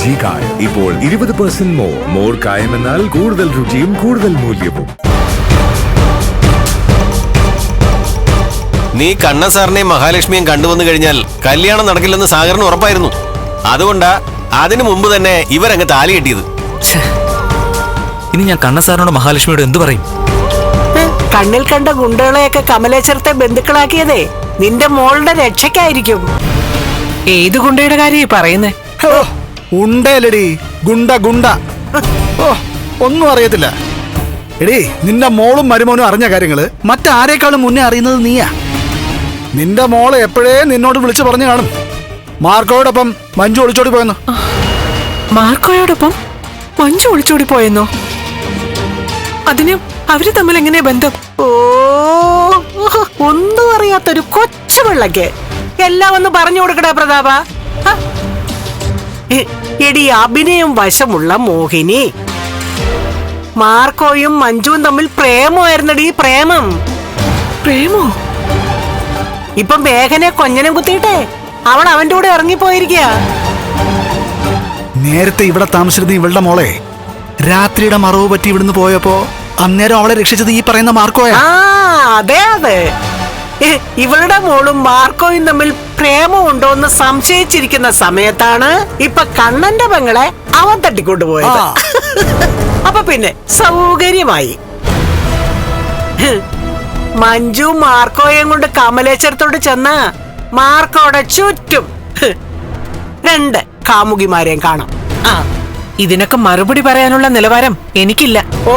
G കായം ഇപ്പോൾ ഇരുപത് പെർസെന്റ് മോർ മോർ കായം എന്നാൽ കൂടുതൽ രുചിയും കൂടുതൽ മൂല്യവും. നീ കണ്ണൻ സാറിനെയും മഹാലക്ഷ്മിയും കണ്ടുവന്നു കഴിഞ്ഞാൽ കല്യാണം നടക്കില്ലെന്ന് സാഗറിന് ഉറപ്പായിരുന്നു. അതുകൊണ്ടാ അതിനു മുമ്പ് തന്നെ ഇവരങ്ങ് താലി കെട്ടിയത്. ഇനി ഞാൻ കണ്ണ സാറിനോട് മഹാലക്ഷ്മിയോട് എന്തു പറയും? കണ്ണിൽ കണ്ട ഗുണ്ടകളെയൊക്കെ കമലേശ്വരത്തെ ബന്ധുക്കളാക്കിയതേ നിന്റെ മോളുടെ രക്ഷയ്ക്കായിരിക്കും. ഏത് ഗുണ്ടയുടെ കാര്യം പറയുന്നേ? ഓ ഉണ്ടേലടി ഗുണ്ട ഗുണ്ട. ഓ ഒന്നും അറിയത്തില്ല. എടീ നിന്റെ മോളും മരുമോനും അറിഞ്ഞ കാര്യങ്ങൾ? മറ്റാരേക്കാളും മുന്നേ അറിയുന്നത് നീയാ. നിന്റെ മോൾ എപ്പോഴേ നിന്നോട് വിളിച്ചു പറഞ്ഞു കാണും. മാർക്കോയോടൊപ്പം മഞ്ജു ഒളിച്ചോടി പോയെന്നു? മാർക്കോയോടൊപ്പം മഞ്ജു ഒളിച്ചോടി പോയെന്നോ? അതിന് അവർ തമ്മിൽ എങ്ങനെ ബന്ധം? ഓ ഒന്നും അറിയാത്തൊരു കൊച്ചു പിള്ളക്ക് എല്ലാം ഒന്ന് പറഞ്ഞു കൊടുക്കടാ പ്രതാപ. എടി അഭിനയം വശമുള്ള മോഹിനി. മാർക്കോയും മഞ്ജുവും തമ്മിൽ പ്രേമമായിരുന്നടി പ്രേമം. പ്രേമോ? ഇപ്പൊ മേഘനെ കൊഞ്ഞനം കുത്തിയിട്ടെ. അവൾ അവന്റെ കൂടെ ഇറങ്ങിപ്പോയിരിക്കുക നേരത്തെ ഇവിടെ താമസിച്ചിരുന്ന ഇവളുടെ മോളെ രാത്രിയുടെ മറവ് പറ്റി ഇവിടുന്ന് പോയപ്പോ അന്നേരം അവളെ രക്ഷിച്ചത് ഈ പറയുന്ന മാർക്കോയാ? ആ അതെ അതെ. ഇവളുടെ മോളും മാർക്കോയും തമ്മിൽ പ്രേമം ഉണ്ടോ എന്ന് സംശയിച്ചിരിക്കുന്ന സമയത്താണ് ഇപ്പൊ കണ്ണന്റെ പെങ്ങളെ അവൻ തട്ടിക്കൊണ്ടുപോയത്. അപ്പൊ പിന്നെ സൗകര്യമായി. മഞ്ജു മാർക്കോയും കൊണ്ട് കമലേശ്വരത്തോട് ചെന്ന് മാർക്കോടെ ചുറ്റും രണ്ട് കാമുകിമാരെയും കാണാം. ആ ഇതിനൊക്കെ മറുപടി പറയാനുള്ള നിലവാരം എനിക്കില്ല. ഓ.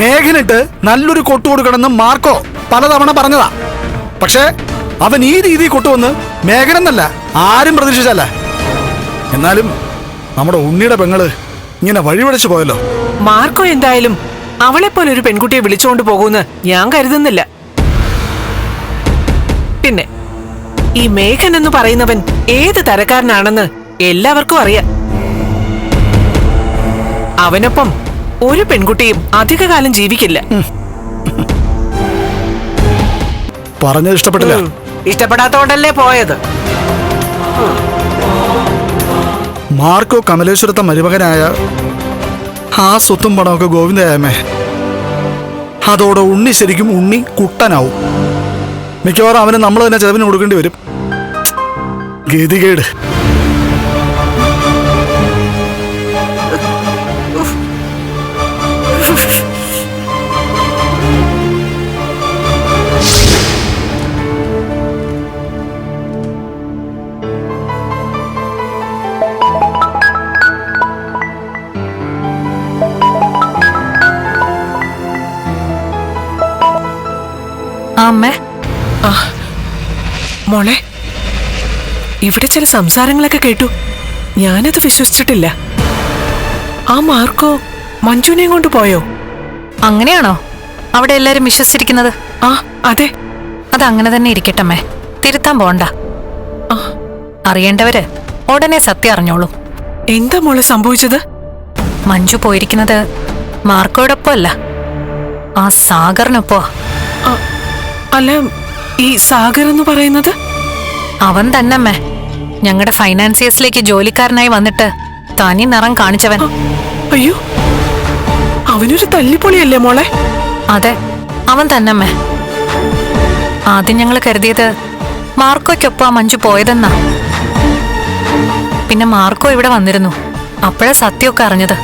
മേഘനിട്ട് നല്ലൊരു കൊട്ടു കൊടുക്കണമെന്ന് മാർക്കോ പലതവണ പറഞ്ഞതാ. പക്ഷേ അവൻ ഈ രീതിയിൽ കൊട്ടുവന്ന് മേഘനെന്നല്ല ആരും പ്രതീക്ഷിച്ചല്ല എന്നാലും നമ്മുടെ ഉണ്ണിയുടെ പെങ്ങൾ ഇങ്ങനെ വഴിപടച്ചു പോയല്ലോ. മാർക്കോ എന്തായാലും അവളെ പോലെ ഒരു പെൺകുട്ടിയെ വിളിച്ചുകൊണ്ട് പോകുമെന്ന് ഞാൻ കരുതുന്നില്ല. പിന്നെ ഈ മേഘൻ എന്ന് പറയുന്നവൻ ഏത് തരക്കാരനാണെന്ന് എല്ലാവർക്കും അറിയാം. അവനൊപ്പം ഒരു പെൺകുട്ടിയും അധികകാലം ജീവിക്കില്ല. പറഞ്ഞത് ഇഷ്ടപ്പെട്ടില്ല. ഇഷ്ടപ്പെടാത്തോണ്ടല്ലേ പോയത്. മാർക്കോ കമലേശ്വരത്തെ മരുമകനായ ആ സ്വത്തും പണമൊക്കെ ഗോവിന്ദയാമേ അതോടെ ഉണ്ണി ശരിക്കും ഉണ്ണി കുട്ടനാവും. മിക്കവാറും അവന് നമ്മൾ തന്നെ ചെലവിന് കൊടുക്കേണ്ടി വരും. ഗതികേട്. അമ്മേ. മോളെ ഇവിടെ ചില സംസാരങ്ങളൊക്കെ കേട്ടു. ഞാനത് വിശ്വസിച്ചിട്ടില്ല. ആ മാർക്കോ മഞ്ജുവിനെയും കൊണ്ട് പോയോ? അങ്ങനെയാണോ? അവിടെ എല്ലാരും വിശ്വസിച്ചിരിക്കുന്നത്? ആ അതെ. അത് അങ്ങനെ തന്നെ ഇരിക്കട്ടെ ഇരിക്കട്ടമ്മേ തിരുത്താൻ പോണ്ട. അറിയേണ്ടവര് ഉടനെ സത്യം അറിഞ്ഞോളൂ. എന്താ മോളെ സംഭവിച്ചത്? മഞ്ജു പോയിരിക്കുന്നത് മാർക്കോടൊപ്പം അല്ല ആ സാഗറിനൊപ്പോ ആ, അല്ല ഈ സാഗർ എന്ന് പറയുന്നത്? അവൻ തന്നെ അമ്മേ. ഞങ്ങളുടെ ഫൈനാൻസിയേഴ്സിലേക്ക് ജോലിക്കാരനായി വന്നിട്ട് തനി നിറം കാണിച്ചവൻ. അയ്യോ അവനൊരു തല്ലിപ്പൊളിയല്ലേ മോളെ? അതെ അവൻ തന്നെ അമ്മേ. ആദ്യം ഞങ്ങൾ കരുതിയത് മാർക്കോയ്ക്കൊപ്പം ആ മഞ്ജു പോയതെന്നാ. പിന്നെ മാർക്കോ ഇവിടെ വന്നിരുന്നു. അപ്പോഴാ സത്യമൊക്കെ അറിഞ്ഞത്.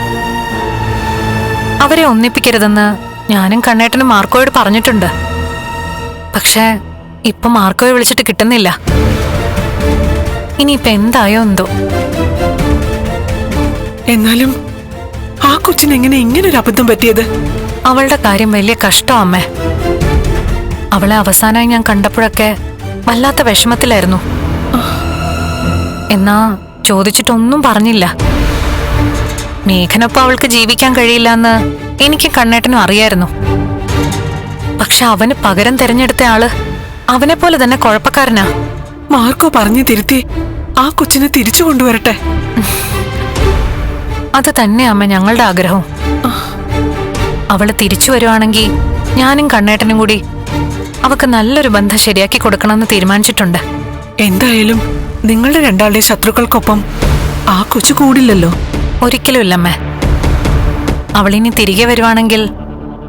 അവരെ ഒന്നിപ്പിക്കരുതെന്ന് ഞാനും കണ്ണേട്ടനും മാർക്കോയോട് പറഞ്ഞിട്ടുണ്ട്. പക്ഷേ ഇപ്പൊ മാർക്കോയെ വിളിച്ചിട്ട് കിട്ടുന്നില്ല. ഇനിയിപ്പൊ എന്തായോ എന്തോ. എന്നാലും ആ കൊച്ചിന് എങ്ങനെ ഇങ്ങനെ ഒരു അബദ്ധം പറ്റിയത്? അവളുടെ കാര്യം വലിയ കഷ്ടം അമ്മേ. അവളെ അവസാനമായി ഞാൻ കണ്ടപ്പോഴൊക്കെ വല്ലാത്ത വിഷമത്തിലായിരുന്നു. എന്നാ ചോദിച്ചിട്ടൊന്നും പറഞ്ഞില്ല. മേഘനൊപ്പം അവൾക്ക് ജീവിക്കാൻ കഴിയില്ല എന്ന് എനിക്ക് കണ്ണേട്ടനും അറിയായിരുന്നു. പക്ഷെ അവന് പകരം തിരഞ്ഞെടുത്ത ആൾ അവനെ പോലെ തന്നെ കുഴപ്പക്കാരനാ. മാർക്കോ പറഞ്ഞു തിരുത്തി ആ കൊച്ചിനെ തിരിച്ചു കൊണ്ടുവരട്ടെ. അത് തന്നെ അമ്മ ഞങ്ങളുടെ ആഗ്രഹം. അവൾ തിരിച്ചു വരുവാണെങ്കിൽ ഞാനും കണ്ണേട്ടനും കൂടി അവക്ക് നല്ലൊരു ബന്ധം ശരിയാക്കി കൊടുക്കണമെന്ന് തീരുമാനിച്ചിട്ടുണ്ട്. എന്തായാലും നിങ്ങളുടെ രണ്ടാളുടെ ശത്രുക്കൾക്കൊപ്പം ആ കൊച്ചു കൂടില്ലല്ലോ. ഒരിക്കലും ഇല്ലമ്മേ. അവളിനി തിരികെ വരുവാണെങ്കിൽ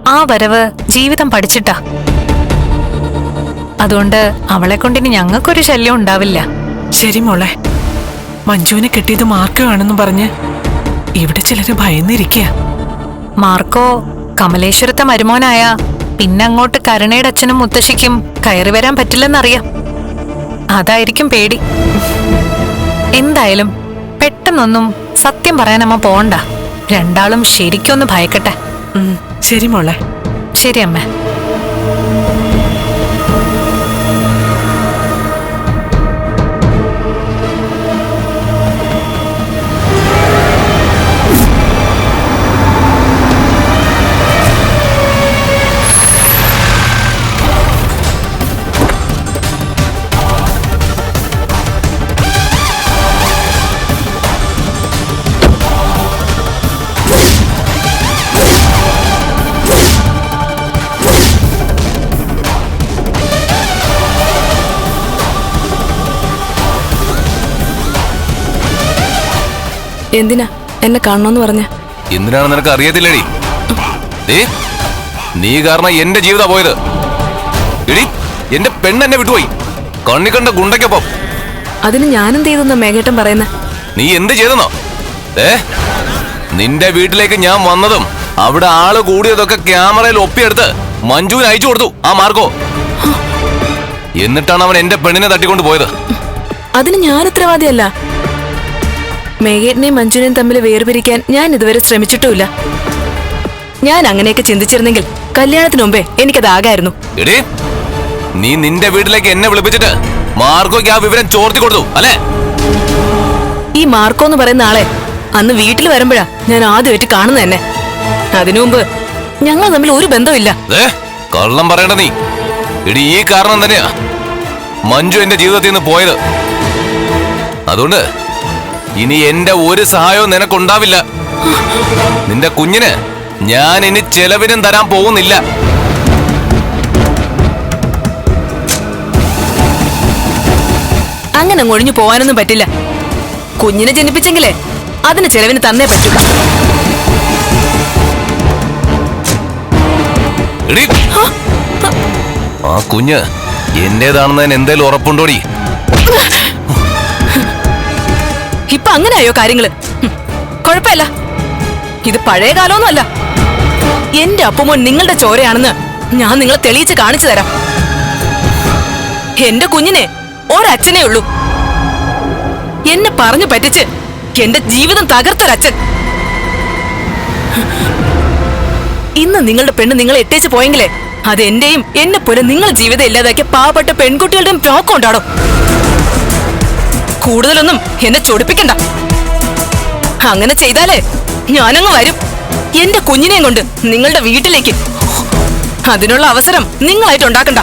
ആ വരവ് ജീവിതം പഠിച്ചിട്ടാ. അതുകൊണ്ട് അവളെ കൊണ്ടിനി ഞങ്ങൾക്കൊരു ശല്യം ഉണ്ടാവില്ല. ശരി മോളെ. മഞ്ജുവിനെ കിട്ടിയത് കെട്ടിയത് മാർക്കമാണെന്ന് പറഞ്ഞ് ഇവിടെ ചിലര് ഭയന്നിരിക്കുക മാർക്കോ കമലേശ്വരത്തെ മരുമോനായ പിന്നെ അങ്ങോട്ട് കരുണയുടെ അച്ഛനും മുത്തശ്ശിക്കും കയറി വരാൻ പറ്റില്ലെന്നറിയാം. അതായിരിക്കും പേടി. എന്തായാലും പെട്ടെന്നൊന്നും സത്യം പറയാൻ അമ്മ പോണ്ട. രണ്ടാളും ശരിക്കൊന്ന് ഭയക്കട്ടെ. ശരി മോളെ. ശരി അമ്മേ. എന്തിനാ എന്നെ കാണണമെന്ന് പറഞ്ഞ? എന്തിനാണ് നിനക്ക് അറിയത്തില്ലടി? നീ കാരണം എന്റെ ജീവിതാ പോയത്. എടി എന്റെ പെണ്ണ് എന്നെ വിട്ടുപോയി. കണ്ണി കണ്ട ഗുണ്ടയ്ക്കൊപ്പം. അതിന് ഞാനും ചെയ്തെന്ന മേഘേട്ടൻ പറയുന്ന? നീ എന്ത് ചെയ്തെന്നോ? ഏ നിന്റെ വീട്ടിലേക്ക് ഞാൻ വന്നതും അവിടെ ആൾ കൂടിയതൊക്കെ ക്യാമറയിൽ ഒപ്പിയെടുത്ത് മഞ്ജുവിന് അയച്ചു കൊടുത്തു ആ മാർക്കോ എന്നിട്ടാണ് അവൻ എന്റെ പെണ്ണിനെ തട്ടിക്കൊണ്ട് പോയത് അതിന് ഞാൻ ഉത്തരവാദിയല്ല. മേഘേട്ടനെയും മഞ്ജുനെയും തമ്മിൽ വേർപിരിക്കാൻ ഞാൻ ഇതുവരെ ശ്രമിച്ചിട്ടുമില്ല. ഞാൻ അങ്ങനെയൊക്കെ ചിന്തിച്ചിരുന്നെങ്കിൽ കല്യാണത്തിന് മുമ്പേ എനിക്കതാകായിരുന്നു നീ നിന്റെ വീട്ടിലേക്ക് എന്നെ വിളിപ്പിച്ചിട്ട് മാർക്കോയ്ക്ക് ആ വിവരം ചോർത്തി കൊടുത്തു അല്ലേ? ഈ മാർക്കോ എന്ന് പറയുന്ന ആളെ അന്ന് വീട്ടിൽ വരുമ്പോഴാ ഞാൻ ആദ്യമായിട്ട് കാണുന്നത് തന്നെ അതിനു മുമ്പ് ഞങ്ങൾ തമ്മിൽ ഒരു ബന്ധമില്ല കള്ളം പറയണ്ട നീ. ഇടി ഈ കാരണം തന്നെയാ മഞ്ജു എന്റെ ജീവിതത്തിൽ നിന്ന് പോയത്. അതുകൊണ്ട് ഇനി എന്റെ ഒരു സഹായവും നിനക്കുണ്ടാവില്ല. നിന്റെ കുഞ്ഞിന് ഞാൻ ഇനി ചെലവിനും തരാൻ പോകുന്നില്ല. അങ്ങനെ അങ്ങ് ഒഴിഞ്ഞു പോവാനൊന്നും പറ്റില്ല. കുഞ്ഞിനെ ജനിപ്പിച്ചെങ്കിലേ അതിന് ചെലവിന് തന്നേ പറ്റൂ. ആ കുഞ്ഞ് എന്റേതാണെന്നതിന് എന്തേലും ഉറപ്പുണ്ടോടി? ഇപ്പൊ അങ്ങനെയായോ കാര്യങ്ങൾ? കുഴപ്പമില്ല. ഇത് പഴയ കാലമൊന്നുമല്ല. എന്റെ അപ്പമോൻ നിങ്ങളുടെ ചോരയാണെന്ന് ഞാൻ നിങ്ങളെ തെളിയിച്ച് കാണിച്ചു തരാം. എന്റെ കുഞ്ഞിനെ ഒരച്ഛനേ ഉള്ളൂ. എന്നെ പറഞ്ഞു പറ്റിച്ച് എന്റെ ജീവിതം തകർത്തൊരച്ഛൻ ഇന്ന് നിങ്ങളുടെ പെണ്ണ് നിങ്ങളെ എട്ടേച്ച് പോയെങ്കിലേ അത് എന്റെയും എന്നെ പോലെ നിങ്ങൾ ജീവിതം ഇല്ലാതാക്കിയ പാവപ്പെട്ട പെൺകുട്ടികളുടെയും പ്രോക്കം ഉണ്ടാടോ കൂടുതലൊന്നും എന്നെ ചൊടിപ്പിക്കണ്ട. അങ്ങനെ ചെയ്താലേ ഞാനങ്ങ് വരും. എന്റെ കുഞ്ഞിനെയും കൊണ്ട് നിങ്ങളുടെ വീട്ടിലേക്ക് അതിനുള്ള അവസരം നിങ്ങളായിട്ട് ഉണ്ടാക്കണ്ട.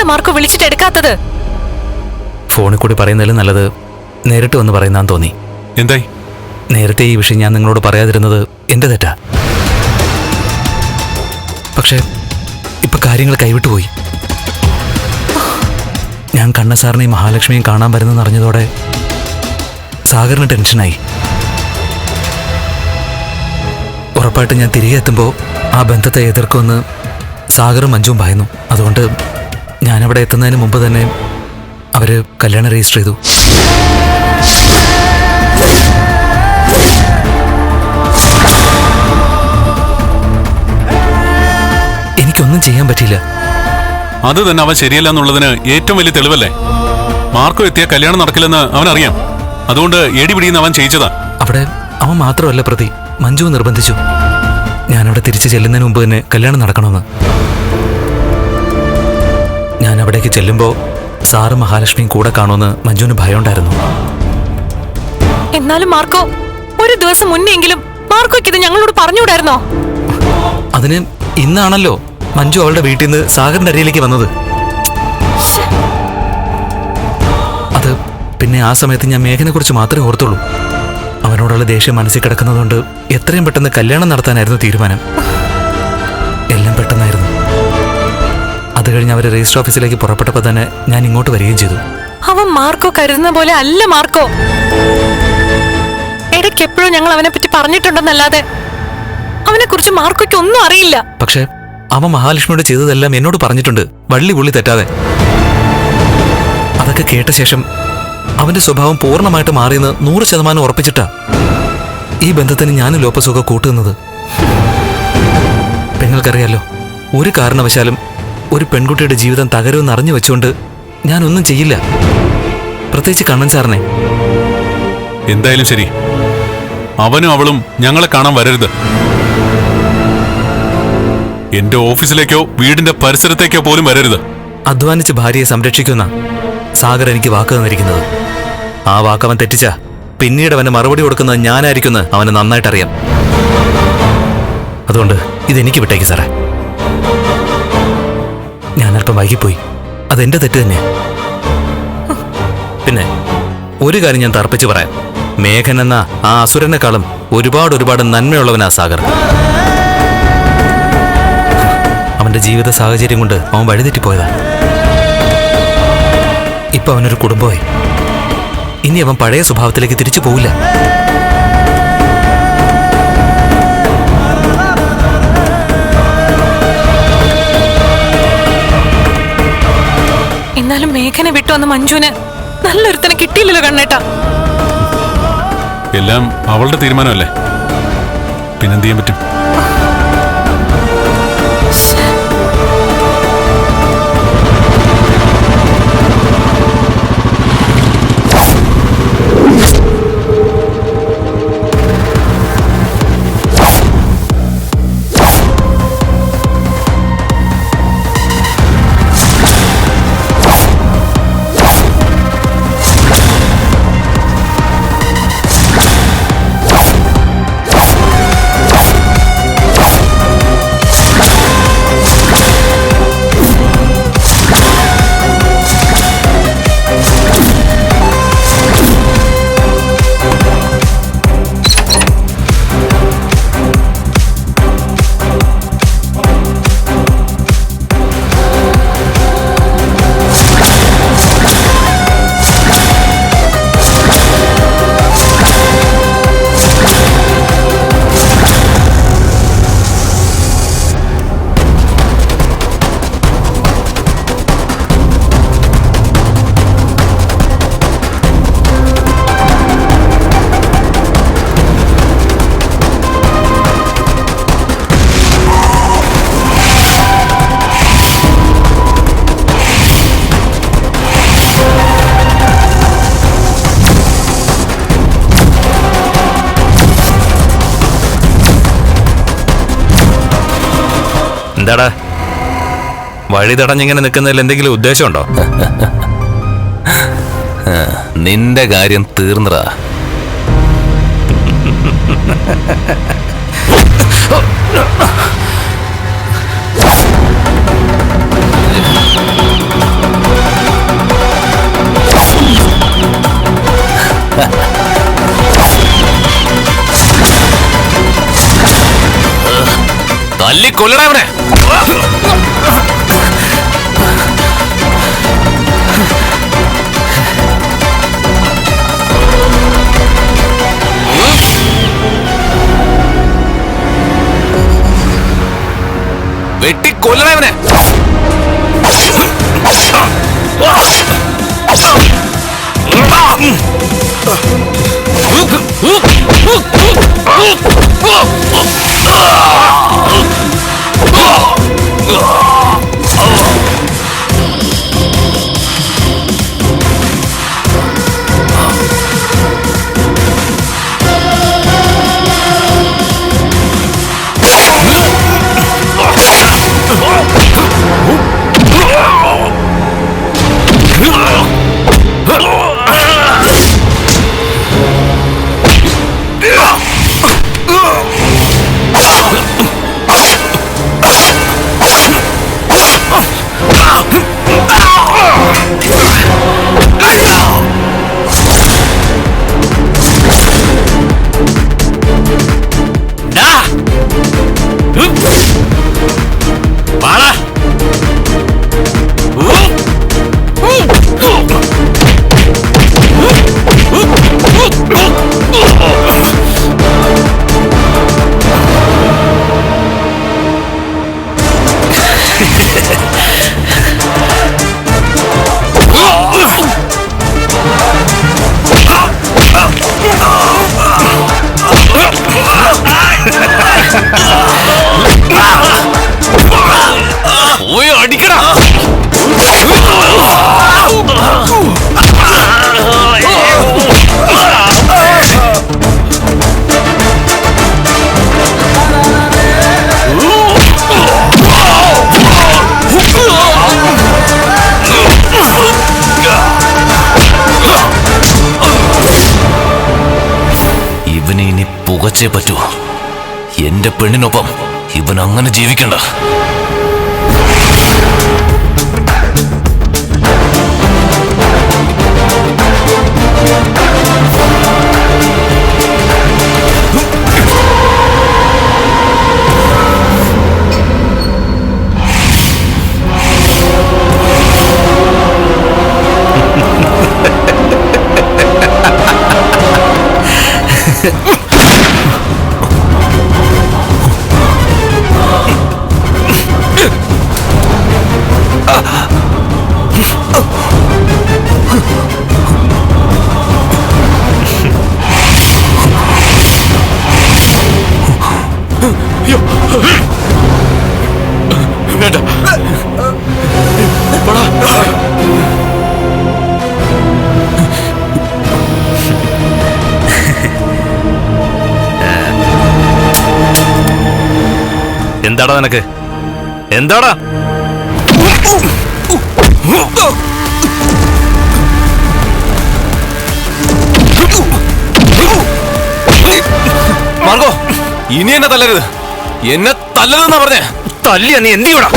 എന്താ മാർക്കോ വിളിച്ചിട്ട് എടുക്കാത്തത്? ഫോണിൽ കൂടി പറയുന്നതിലും നല്ലത് നേരിട്ട് വന്ന് പറയുന്ന തോന്നി. എന്തായി? നേരത്തെ ഈ വിഷയം ഞാൻ നിങ്ങളോട് പറയാതിരുന്നത് എന്റെ തെറ്റാ. പക്ഷേ ഇപ്പൊ കാര്യങ്ങൾ കൈവിട്ടു പോയി. ഞാൻ കണ്ണ സാറിനെയും മഹാലക്ഷ്മിയും കാണാൻ വരുന്നെന്ന് അറിഞ്ഞതോടെ സാഗറിന് ടെൻഷനായി. ഉറപ്പായിട്ട് ഞാൻ തിരികെ എത്തുമ്പോൾ ആ ബന്ധത്തെ എതിർക്കുമെന്ന് സാഗറും മഞ്ജുവും ഭയന്നു അതുകൊണ്ട് ഞാനവിടെ എത്തുന്നതിന് മുമ്പ് തന്നെ അവർ കല്യാണം രജിസ്റ്റർ ചെയ്തു. എനിക്കൊന്നും ചെയ്യാൻ പറ്റിയില്ല. അത് തന്നെ അവൻ ശരിയല്ല എന്നുള്ളതിന് ഏറ്റവും വലിയ തെളിവല്ലേ? മാർക്കോ എത്തിയ കല്യാണം നടക്കില്ലെന്ന് അവൻ അറിയാം അതുകൊണ്ട് ഏടി പിടിയുന്ന അവൻ ചെയ്യിച്ചതാ. അവിടെ അവൻ മാത്രമല്ല പ്രതി. മഞ്ജു നിർബന്ധിച്ചു. ഞാനവിടെ തിരിച്ചു ചെല്ലുന്നതിന് മുമ്പ് തന്നെ കല്യാണം നടക്കണമെന്ന്. ഞാൻ അവിടേക്ക് ചെല്ലുമ്പോൾ സാറ് മഹാലക്ഷ്മിയും കൂടെ കാണുമെന്ന് മഞ്ജുവിന് ഭയമുണ്ടായിരുന്നു. എന്നാലും മാർക്കോ ഒരു ദിവസം മുന്നെങ്കിലും മാർക്കോയ്ക്ക് ഇത് ഞങ്ങളോട് പറഞ്ഞുകൂടായിരുന്നോ? അതിന് ഇന്നാണല്ലോ മഞ്ജു അവളുടെ വീട്ടിൽ നിന്ന് സാഗറിന്റെ അരിയിലേക്ക് വന്നത്. അത് പിന്നെ ആ സമയത്ത് ഞാൻ മേഘനെ കുറിച്ച് മാത്രമേ ഓർത്തുള്ളൂ. അവനോടുള്ള ദേഷ്യം മനസ്സിൽ കിടക്കുന്നതുകൊണ്ട് എത്രയും പെട്ടെന്ന് കല്യാണം നടത്താനായിരുന്നു തീരുമാനം. അത് കഴിഞ്ഞ് അവർ രജിസ്റ്റർ ഓഫീസിലേക്ക് പുറപ്പെട്ടപ്പോൾ തന്നെ ഞാൻ ഇങ്ങോട്ട് വരികയും ചെയ്തു. അവൻ മാർക്കോ കരുതുന്ന പോലെ അല്ല മാർക്കോ. ഇടയ്ക്ക് എപ്പോഴും ഞങ്ങൾ അവനെ പറ്റി പറഞ്ഞിട്ടുണ്ടെന്നല്ലാതെ അവനെ കുറിച്ച് മാർക്കോയ്ക്ക് ഒന്നും അറിയില്ല. പക്ഷേ അവൻ മഹാലക്ഷ്മിയോട് ചെയ്തതെല്ലാം എന്നോട് പറഞ്ഞിട്ടുണ്ട്. വള്ളി പുള്ളി തെറ്റാതെ. അതൊക്കെ കേട്ട ശേഷം അവന്റെ സ്വഭാവം പൂർണമായിട്ട് മാറിയെന്ന് നൂറ് ശതമാനം ഉറപ്പിച്ചിട്ടാ ഈ ബന്ധത്തിന് ഞാനും ലോപ്പസൊക്കെ കൂട്ടുന്നത്. പെങ്ങൾക്കറിയാലോ ഒരു കാരണവശാലും ഒരു പെൺകുട്ടിയുടെ ജീവിതം തകരുമെന്ന് അറിഞ്ഞു വെച്ചുകൊണ്ട് ഞാനൊന്നും ചെയ്യില്ല. പ്രത്യേകിച്ച് കണ്ണൻ സാറിനെ. എന്തായാലും ശരി. അവനും അവളും ഞങ്ങളെ കാണാൻ വരരുത്. എന്റെ ഓഫീസിലേക്കോ വീടിന്റെ പരിസരത്തേക്കോ പോലും വരരുത്. അധ്വാനിച്ച് ഭാര്യയെ സംരക്ഷിക്കുന്ന സാഗർ എനിക്ക് വാക്ക് തന്നിരിക്കുന്നത്. ആ വാക്ക് അവൻ തെറ്റിച്ച. പിന്നീട് അവന് മറുപടി കൊടുക്കുന്നത് ഞാനായിരിക്കുന്നു അവന് നന്നായിട്ടറിയാം. അതുകൊണ്ട് ഇതെനിക്ക് വിട്ടേക്ക് സാറേ. ഞാൻ അല്പം വൈകിപ്പോയി. അതെന്റെ തെറ്റ് തന്നെ. പിന്നെ ഒരു കാര്യം ഞാൻ തർപ്പിച്ചു പറയാം. മേഘൻ എന്ന ആ അസുരനെക്കാളും ഒരുപാട് ഒരുപാട് നന്മയുള്ളവനാ സാഗർ. അവന്റെ ജീവിത സാഹചര്യം കൊണ്ട് അവൻ വഴിതെറ്റിപ്പോയതാ ഇപ്പൊ അവനൊരു കുടുംബമായി. ഇനി അവൻ പഴയ സ്വഭാവത്തിലേക്ക് തിരിച്ചു പോവില്ല. എന്നാലും മേഘനെ വിട്ടു വന്ന മഞ്ജുവിന് നല്ലൊരുത്തനെ കിട്ടിയില്ലല്ലോ കണ്ണേട്ടാ. എല്ലാം അവളുടെ തീരുമാനമല്ലേ? പിന്നെന്ത് ചെയ്യാൻ പറ്റും? എന്താടാ? വഴി തടഞ്ഞിങ്ങനെ നിൽക്കുന്നതിൽ എന്തെങ്കിലും ഉദ്ദേശമുണ്ടോ? നിന്റെ കാര്യം തീർന്നടാ. തല്ലിക്കൊല്ലടാ അവനെ വെട്ടി കൊല്ലടാ പുകച്ചേ പറ്റൂ എന്റെ പെണ്ണിനൊപ്പം ഇവൻ അങ്ങനെ ജീവിക്കണ്ട. എന്താടാ നിനക്ക്? എന്താടാ? മാർഗോ ഇനി എന്നെ തല്ലരുത്. എന്നെ തല്ലരുതെന്നാ പറഞ്ഞേ? തല്ലിയ നീ എന്ത് ചെയ്യൂടാ?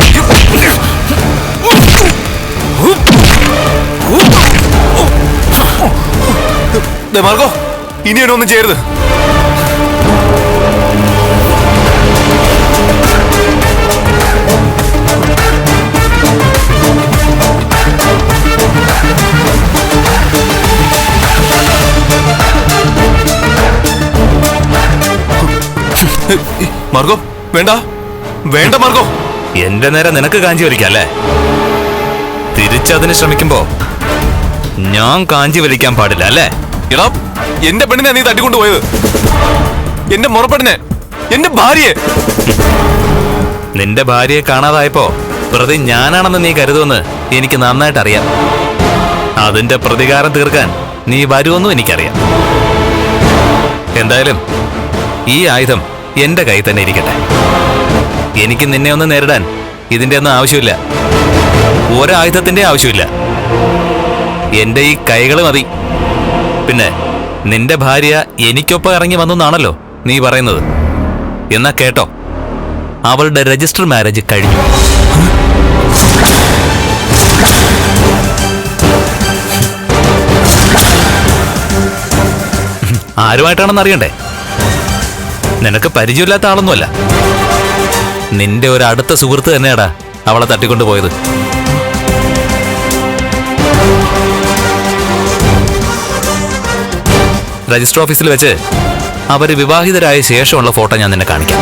മാർഗോ ഇനി എന്നെ ഒന്നും ചെയ്യരുത്. മാർഗോ വേണ്ട. വേണ്ട മാർഗോ. എന്റെ നേരെ നിനക്ക് കാഞ്ചി വലിക്കാം അല്ലേ? തിരിച്ചതിന് ശ്രമിക്കുമ്പോ ഞാൻ കാഞ്ചി വലിക്കാൻ പാടില്ല അല്ലേ? എടാ എന്റെ പെണ്ണിനെ നീ തട്ടിക്കൊണ്ടുപോയത്. എന്റെ മുറപ്പെണ്ണിനെ എന്റെ ഭാര്യയെ. നിന്റെ ഭാര്യയെ കാണാതായപ്പോ പ്രതി ഞാനാണെന്ന് നീ കരുതുമെന്ന് എനിക്ക് നന്നായിട്ട് അറിയാം. അതിന്റെ പ്രതികാരം തീർക്കാൻ നീ വരുമെന്നും എനിക്കറിയാം. എന്തായാലും ഈ ആയുധം എന്റെ കൈ തന്നെ ഇരിക്കട്ടെ. എനിക്ക് നിന്നെ ഒന്ന് നേരിടാൻ ഇതിന്റെ ഒന്നും ആവശ്യമില്ല. ഒരായുധത്തിന്റെ ആവശ്യമില്ല. എന്റെ ഈ കൈകൾ മതി. പിന്നെ നിന്റെ ഭാര്യ എനിക്കൊപ്പം ഇറങ്ങി വന്നെന്നാണല്ലോ നീ പറയുന്നത്. എന്നാ കേട്ടോ. അവളുടെ രജിസ്റ്റർ മാരേജ് കഴിഞ്ഞു. ആരുമായിട്ടാണെന്ന് അറിയണ്ടേ? നിനക്ക് പരിചയമില്ലാത്ത ആളൊന്നുമല്ല. നിന്റെ ഒരു അടുത്ത സുഹൃത്ത് തന്നെയാടാ അവളെ തട്ടിക്കൊണ്ടു പോയത്. രജിസ്റ്റർ ഓഫീസിൽ വെച്ച് അവർ വിവാഹിതരായ ശേഷമുള്ള ഫോട്ടോ ഞാൻ നിന്നെ കാണിക്കാം.